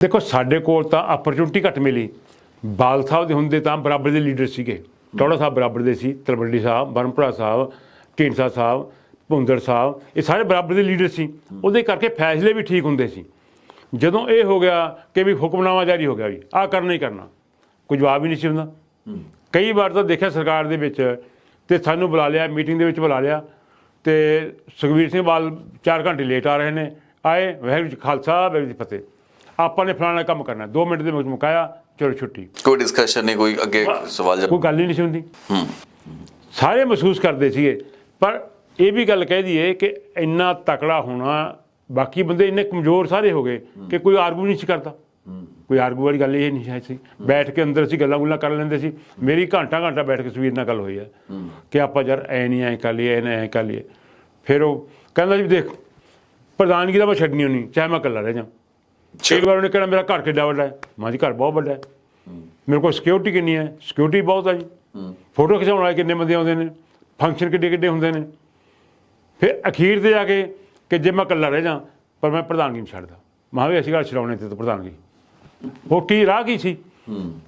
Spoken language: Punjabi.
ਦੇਖੋ, ਸਾਡੇ ਕੋਲ ਤਾਂ ਅਪਰਚੂਨਿਟੀ ਘੱਟ ਮਿਲੀ। ਬਾਲ ਸਾਹਿਬ ਦੇ ਹੁੰਦੇ ਤਾਂ ਬਰਾਬਰ ਦੇ ਲੀਡਰ ਸੀਗੇ। ਟੌੜਾ ਸਾਹਿਬ ਬਰਾਬਰ ਦੇ ਸੀ, ਤਲਵੰਡੀ ਸਾਹਿਬ ਬਰਮਪੁਰਾ ਸਾਹਿਬ, ਢੀਂਡਸਾ ਸਾਹਿਬ ਭੁੰਦਰ ਸਾਹਿਬ, ਇਹ ਸਾਰੇ ਬਰਾਬਰ ਦੇ ਲੀਡਰ ਸੀ। ਉਹਦੇ ਕਰਕੇ ਫੈਸਲੇ ਵੀ ਠੀਕ ਹੁੰਦੇ ਸੀ। ਜਦੋਂ ਇਹ ਹੋ ਗਿਆ ਕਿ ਵੀ ਹੁਕਮਨਾਮਾ ਜਾਰੀ ਹੋ ਗਿਆ ਵੀ, ਆਹ ਕਰਨਾ ਹੀ ਕਰਨਾ। ਕੋਈ ਜਵਾਬ ਹੀ ਨਹੀਂ ਸੀ ਹੁੰਦਾ। ਕਈ ਵਾਰ ਤਾਂ ਦੇਖਿਆ ਸਰਕਾਰ ਦੇ ਵਿੱਚ ਤੇ ਸਾਨੂੰ ਬੁਲਾ ਲਿਆ, ਮੀਟਿੰਗ ਦੇ ਵਿੱਚ ਬੁਲਾ ਲਿਆ ਤੇ ਸੁਖਵੀਰ ਸਿੰਘ ਬਾਲ 4 ਘੰਟੇ ਲੇਟ ਆ ਰਹੇ ਨੇ। ਆਏ, ਵਹਿਗੁਰੂ ਜੀ ਖਾਲਸਾ, ਵਾਹਿਗੁਰੂ ਜੀ ਫਤਿਹ। ਆਪਾਂ ਨੇ ਫਲਾਣਾ ਕੰਮ ਕਰਨਾ। 2 ਮਿੰਟ ਦੇ ਵਿੱਚ ਮੁਕਾਇਆ ਚਲੋ ਛੁੱਟੀ। ਕੋਈ ਡਿਸਕਸ਼ਨ ਨਹੀਂ ਕੋਈ ਅੱਗੇ ਸਵਾਲ ਕੋਈ ਗੱਲ ਹੀ ਨਹੀਂ ਸੀ ਹੁੰਦੀ। ਹੂੰ। ਸਾਰੇ ਮਹਿਸੂਸ ਕਰਦੇ ਸੀਗੇ ਪਰ ਇਹ ਵੀ ਗੱਲ ਕਹਿ ਦਈਏ ਕਿ ਇੰਨਾ ਤਕੜਾ ਹੋਣਾ ਬਾਕੀ ਬੰਦੇ ਇੰਨੇ ਕਮਜ਼ੋਰ ਸਾਰੇ ਹੋ ਗਏ ਕਿ ਕੋਈ ਆਰਗੂ ਨਹੀਂ ਸੀ ਕਰਦਾ। ਕੋਈ ਆਰਗੂ ਵਾਲੀ ਗੱਲ ਇਹ ਨਹੀਂ ਹੈ ਸੀ। ਬੈਠ ਕੇ ਅੰਦਰ ਅਸੀਂ ਗੱਲਾਂ ਗੁੱਲਾਂ ਕਰ ਲੈਂਦੇ ਸੀ। ਮੇਰੀ ਘੰਟਾ ਘੰਟਾ ਬੈਠ ਕੇ ਸਵੀਰ ਨਾਲ ਗੱਲ ਹੋਈ ਹੈ ਕਿ ਆਪਾਂ ਯਾਰ ਐ ਨਹੀਂ ਐ ਕਰ ਲਈਏ ਐ ਨਹੀਂ ਐ ਕਰ ਲਈਏ। ਫਿਰ ਉਹ ਕਹਿੰਦਾ ਜੀ ਦੇਖ ਪ੍ਰਧਾਨਗੀ ਦਾ ਮੈਂ ਛੱਡਣੀ ਨਹੀਂ ਚਾਹੇ ਮੈਂ ਇਕੱਲਾ ਰਹਿ ਜਾ ਇੱਕ ਵਾਰ ਉਹਨੇ ਕਹਿਣਾ ਮੇਰਾ ਘਰ ਕਿੱਡਾ ਵੱਡਾ ਹੈ? ਮਾਂ ਜੀ, ਘਰ ਬਹੁਤ ਵੱਡਾ ਹੈ। ਮੇਰੇ ਕੋਲ ਸਿਕਿਉਰਿਟੀ ਕਿੰਨੀ ਹੈ? ਸਿਕਿਉਰਿਟੀ ਬਹੁਤ ਹੈ ਜੀ। ਫੋਟੋ ਖਿਚਾਉਣ ਵਾਲੇ ਕਿੰਨੇ ਬੰਦੇ ਆਉਂਦੇ ਨੇ? ਫੰਕਸ਼ਨ ਕਿੱਡੇ ਕਿੱਡੇ ਹੁੰਦੇ ਨੇ? ਫਿਰ ਅਖੀਰ ਤੇ ਜਾ ਕੇ ਕਿ ਜੇ ਮੈਂ ਇਕੱਲਾ ਰਹਿ ਜਾ, ਪਰ ਮੈਂ ਪ੍ਰਧਾਨਗੀ ਨਹੀਂ ਛੱਡਦਾ। ਮਹਾਂ ਵੀ ਅਸੀਂ ਗੱਲ ਛਡਾਉਣੇ ਤੇ ਪ੍ਰਧਾਨਗੀ। ਉਹ ਕੀ ਰਾਹ ਕੀ ਸੀ?